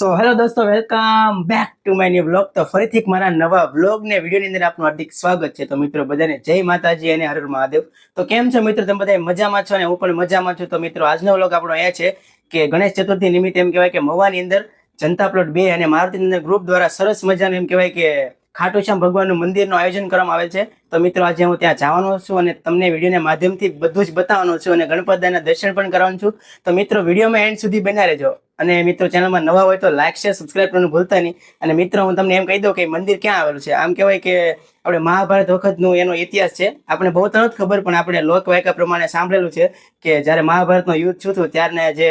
સો hello દોસ્તો welcome back to my new blog તો ફરીથી મારા નવા બ્લોગ ને વિડીયોની અંદર આપનું હાર્દિક સ્વાગત છે. તો મિત્રો, બધાને જય માતાજી અને હર હર મહાદેવ. તો કેમ છો મિત્રો? તમે બધા મજામાં છો અને હું પણ મજામાં છું. તો મિત્રો, આજનો બ્લોગ આપણો એ છે કે ગણેશ ચતુર્થી નિમિત્તે એમ કહેવાય કે મવાની અંદર જનતા પ્લોટ બે અને મારુતિ ગ્રુપ દ્વારા સરસ મજાનું એમ કહેવાય કે ખાટુશ્યામ ભગવાનનું મંદિરનું આયોજન કરવામાં આવેલ છે. તો મિત્રો, આજે હું ત્યાં જવાનો છું અને તમને વિડીયોના માધ્યમથી બધું જ બતાવવાનો છું અને ગણપતદાઈના દર્શન પણ કરવાનું છું. તો મિત્રો વિડીયોમાં એન્ડ સુધી બના રહેજો. અને મિત્રો ચેનલમાં નવા હોય તો લાઈક શેર સબસ્ક્રાઈબ કરવાનું ભૂલતા નહીં. અને મિત્રો, હું તમને એમ કહી દઉં કે મંદિર ક્યાં આવેલું છે? આમ કહેવાય કે આપણે મહાભારત વખતનું એનો ઇતિહાસ છે. આપણે બહુ તરત ખબર, પણ આપણે લોકવાયકા પ્રમાણે સાંભળેલું છે કે જ્યારે મહાભારતનું યુદ્ધ થયું ત્યારને જે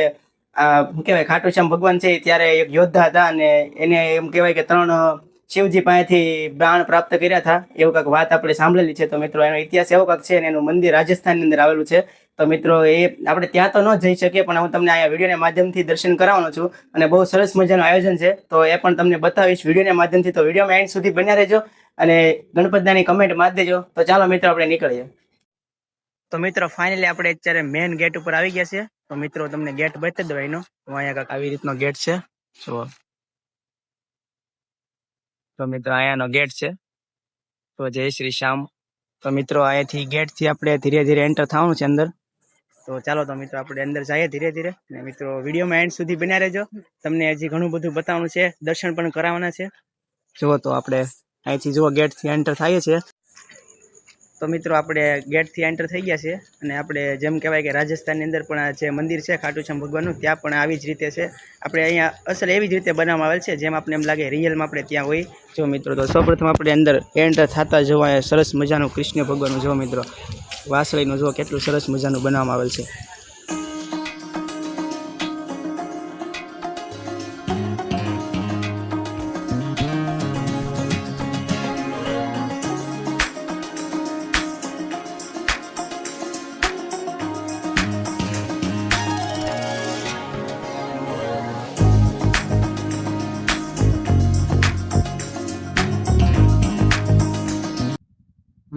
શું કહેવાય, ખાટુશ્યામ ભગવાન છે ત્યારે એક યોદ્ધા હતા અને એને એમ કહેવાય કે ત્રણ શિવજી પાસેથી બ્રાણ પ્રાપ્ત કર્યા હતા. એવું કાંઈક વાત આપણે સાંભળેલી છે. તો મિત્રો, એનો ઇતિહાસ એવો કાંઈક છે અને એનું મંદિર રાજસ્થાનની અંદર આવેલું છે. તો મિત્રો, એ આપણે ત્યાં તો ન જઈ શકીએ, પણ હું તમને અહીંયા વિડીયોના માધ્યમથી દર્શન કરાવવાનો છું અને બહુ સરસ મજાનું આયોજન છે. તો એ પણ તમને બતાવીશ વિડીયોના માધ્યમથી. તો વિડીયોમાં એન્ડ સુધી બન્યા રહેજો અને ગણપતદાની કમેન્ટ મારી દેજો. તો ચાલો મિત્રો, આપણે નીકળીએ. તો મિત્રો ફાઇનલી આપણે અત્યારે મેઇન ગેટ ઉપર આવી ગયા છે તો મિત્રો, તમને ગેટ બતાવી દઉં એનો અહીંયા આવી રીતનો ગેટ છે. જુઓ. તો મિત્રો અહીંયાનો ગેટ છે. તો જય શ્રી શ્યામ. તો મિત્રો અહીંયાથી ગેટથી આપણે ધીરે ધીરે એન્ટર થવાનું છે અંદર. તો ચાલો તો મિત્રો આપણે અંદર જઈએ ધીરે ધીરે. ને મિત્રો વિડીયોમાં એન્ડ સુધી બન્યા રહેજો. તમને હજી ઘણું બધું બતાવવાનું છે. દર્શન પણ કરાવવાના છે. જુઓ તો આપણે અહીંથી જુઓ ગેટથી એન્ટર થઈએ છીએ. તો મિત્રો, આપણે ગેટથી એન્ટર થઈ ગયા છે અને આપણે જેમ કહેવાય કે રાજસ્થાનની અંદર પણ જે મંદિર છે ખાટુશ્યામ ભગવાનનું, ત્યાં પણ આવી જ રીતે છે. આપણે અહીંયા અસલ એવી જ રીતે બનાવવામાં આવેલ છે, જેમ આપણે એમ લાગે રિયલમાં આપણે ત્યાં હોય. જો મિત્રો, તો સૌપ્રથમ આપણે અંદર એન્ટર થતા જોવા સરસ મજાનું કૃષ્ણ ભગવાનનું, જો મિત્રો, વાસળીનું જો કેટલું સરસ મજાનું બનાવવામાં આવેલ છે.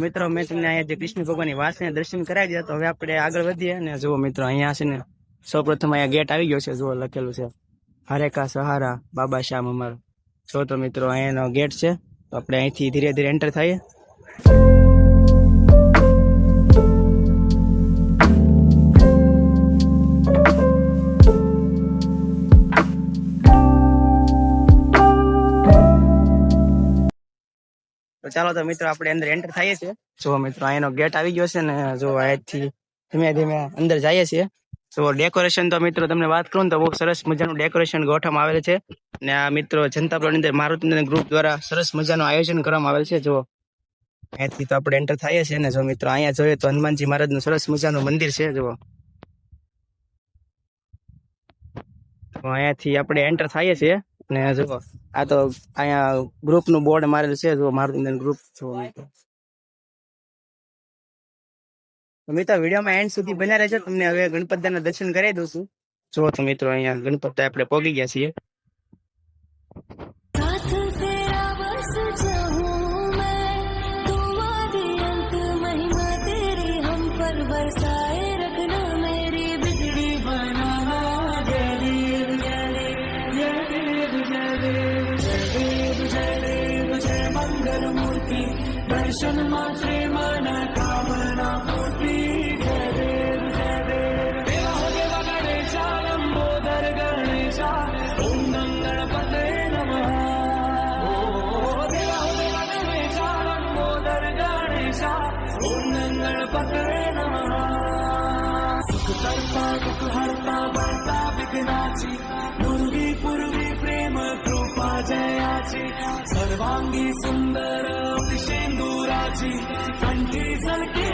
મિત્રો, મેં તમને અહીંયા જે કૃષ્ણ ભગવાનની વાસને દર્શન કરાવી દીધા તો હવે આપણે આગળ વધીએ અને જુઓ મિત્રો, અહીંયા છે ને સૌપ્રથમ અહીંયા ગેટ આવી ગયો છે, જુઓ લખેલું છે હરેકા સહારા, બાબા શ્યામ અમર. જો તો મિત્રો અહીંયાનો ગેટ છે, તો આપણે અહીંથી ધીરે ધીરે એન્ટર થઈએ. ચાલો તો મિત્રો આપણે અંદર એન્ટર થઈએ છીએ. જો મિત્રો અહીંનો ગેટ આવી ગયો છે ને, જો અહીંથી ધીમે ધીમે અંદર જઈએ છીએ. તો ડેકોરેશન તો મિત્રો તમને વાત કરું તો બહુ સરસ મજાનું ડેકોરેશન ગોઠવવામાં આવેલ છે. ને આ મિત્રો જનતા પ્લોટની અંદર મારુતિ ગ્રુપ દ્વારા સરસ મજાનું આયોજન કરવામાં આવેલ છે. જો અહીંથી તો આપણે એન્ટર થઈએ છીએ ને, જો મિત્રો અહીંયા જોઈએ તો હનુમાનજી મહારાજનું સરસ મજાનું મંદિર છે. જુઓ અહીંયાથી આપણે એન્ટર થઈએ છીએ. ને જો, આ તો અહીંયા ગ્રુપનું બોર્ડ મારેલું છે, જો મારુતિ ગ્રુપ જો મિત્રો, વિડીયોમાં એન્ડ સુધી બન્યા રહેજો. તમને હવે ગણપત દાના દર્શન કરાવી દઉં છું. જો તો મિત્રો, અહીંયા ગણપત આપણે પોગી ગયા છીએ. જન્મા પ્રેમન કામના પૂરી જય દેવ જય દેવ દેવા હો દેવા ગણેશા લંબોદર ગણેશા ઓમ નમ ગણપતે નમઃ. ઓ દેવા હો દેવા ગણેશા લંબોદર ગણેશા ઓમ નમ ગણપતે નમઃ. સુખ કરતા, દુઃખ હરતા ભરતા વિઘ્નાચી जयाची सर्वांगी सुंदर शेंदुराची कंठी सलके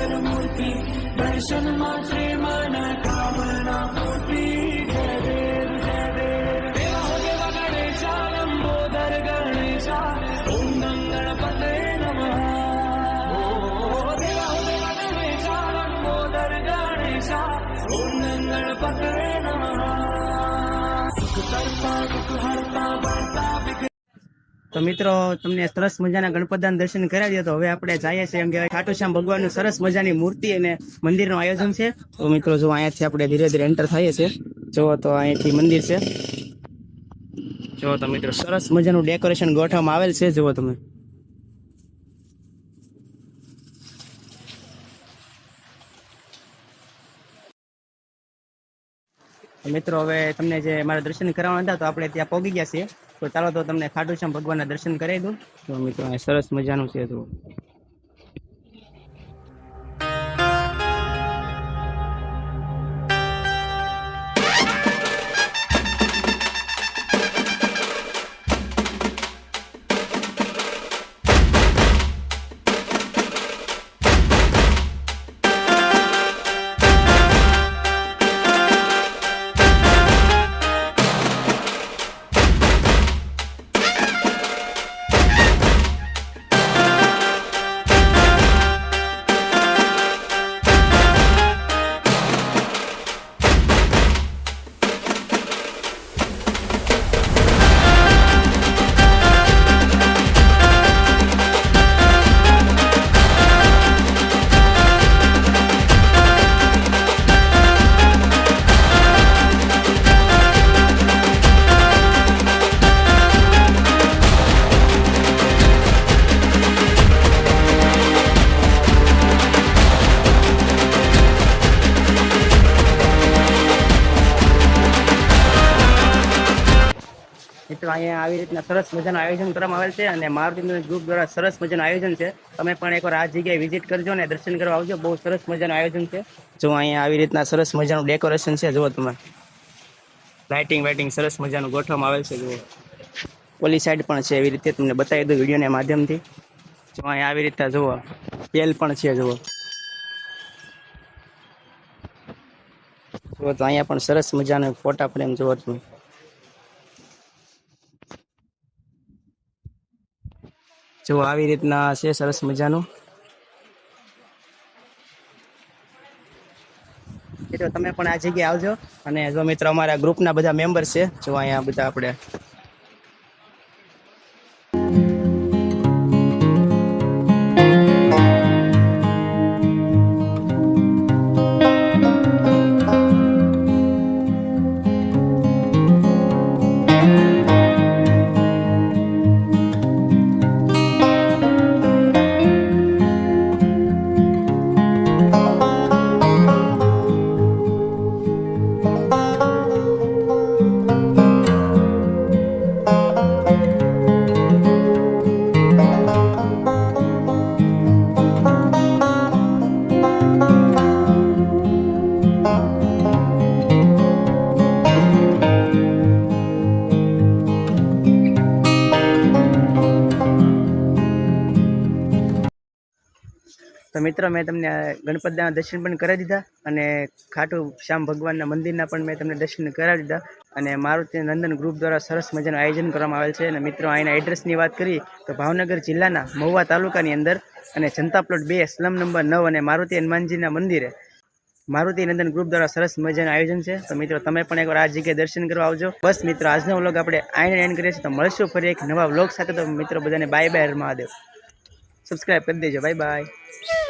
જગન મૂર્તિ દર્શન માત્રે માના કામના પૂર્તિ જય દેવ જય દેવ દેવા હો દેવા ગણેશા લંબોદર ગણેશા ઓમ નમ ગણપતે નમઃ દેવા નમ સુખ કરતા દુઃખ હરતા તો મિત્રો, તમને સરસ મજાના ગણપતદાન દર્શન કરાવી દે તો હવે આપણે જઈએ છીએ, એમ કહેવાય ખાટુ શ્યામ ભગવાનનું સરસ મજાની મૂર્તિ અને મંદિરનું આયોજન છે. તો મિત્રો, જો અહીંયાથી આપણે ધીરે ધીરે એન્ટર થઈએ છીએ. જુઓ તો અહીંયાથી મંદિર છે. જુઓ તો મિત્રો, સરસ મજાનું ડેકોરેશન ગોઠવવામાં આવેલ છે. જુઓ તમે. મિત્રો, હવે તમને જે મારા દર્શન કરવાના હતા, તો આપણે ત્યાં પહોંચી ગયા છીએ. તો ચાલો તો તમને ખાટું શ્યામ ભગવાનના દર્શન કરાવી દઉં. તો મિત્રો સરસ મજાનું છે, તો અહીંયા આવી રીતના સરસ મજાનું આયોજન કરવામાં આવેલ છે અને મારુતિ ગ્રુપ દ્વારા સરસ મજાનું આયોજન છે. તમે પણ એકવાર આ જગ્યાએ વિઝિટ કરજો અને દર્શન કરવા આવજો. બહુ સરસ મજાનું આયોજન છે. જો અહીંયા આવી રીતના સરસ મજાનું ડેકોરેશન છે, જુઓ તમે. લાઇટિંગ વાઇટિંગ સરસ મજાનું ગોઠવવામાં આવેલ છે, જુઓ. ઓલી સાઈડ પણ છે એવી રીતે તમને બતાવી દઉં વિડીયોના માધ્યમથી. જો અહીંયા આવી રીતના, જુઓ. તેલ પણ છે, જુઓ. જુઓ તો અહીંયા પણ સરસ મજાનો ફોટા ફ્રેમ, જુઓ તમે. જો આવી રીતના છે, સરસ મજાનું. મિત્રો, તમે પણ આ જગ્યાએ આવજો. અને જો મિત્રો, અમારા ગ્રુપના બધા મેમ્બર છે, જો અહીંયા બધા આપણે તો મિત્રો, મેં તમને ગણપતદાના દર્શન પણ કરાવી દીધા અને ખાટુ શ્યામ ભગવાનના મંદિરના પણ મેં તમને દર્શન કરાવી દીધા. અને મારુતિ નંદન ગ્રુપ દ્વારા સરસ મજાનું આયોજન કરવામાં આવેલ છે. અને મિત્રો અહીંના એડ્રેસની વાત કરીએ તો ભાવનગર જિલ્લાના મહુવા તાલુકાની અંદર અને જનતા પ્લોટ બે સ્લમ નંબર નવ અને મારુતિ હનુમાનજીના મંદિરે. મારુતિ નંદન ગ્રુપ દ્વારા સરસ મજાનું આયોજન છે. તો મિત્રો, તમે પણ એકવાર આ જગ્યાએ દર્શન કરવા આવજો. બસ મિત્રો, આજનો વ્લોગ આપણે આઈને એન્ડ કરીએ છીએ. તો મળશું ફરી એક નવા વ્લોગ સાથે. તો મિત્રો, બધાને બાય બાય મહાદેવ. સબસ્ક્રાઈબ કરી દેજો. Bye bye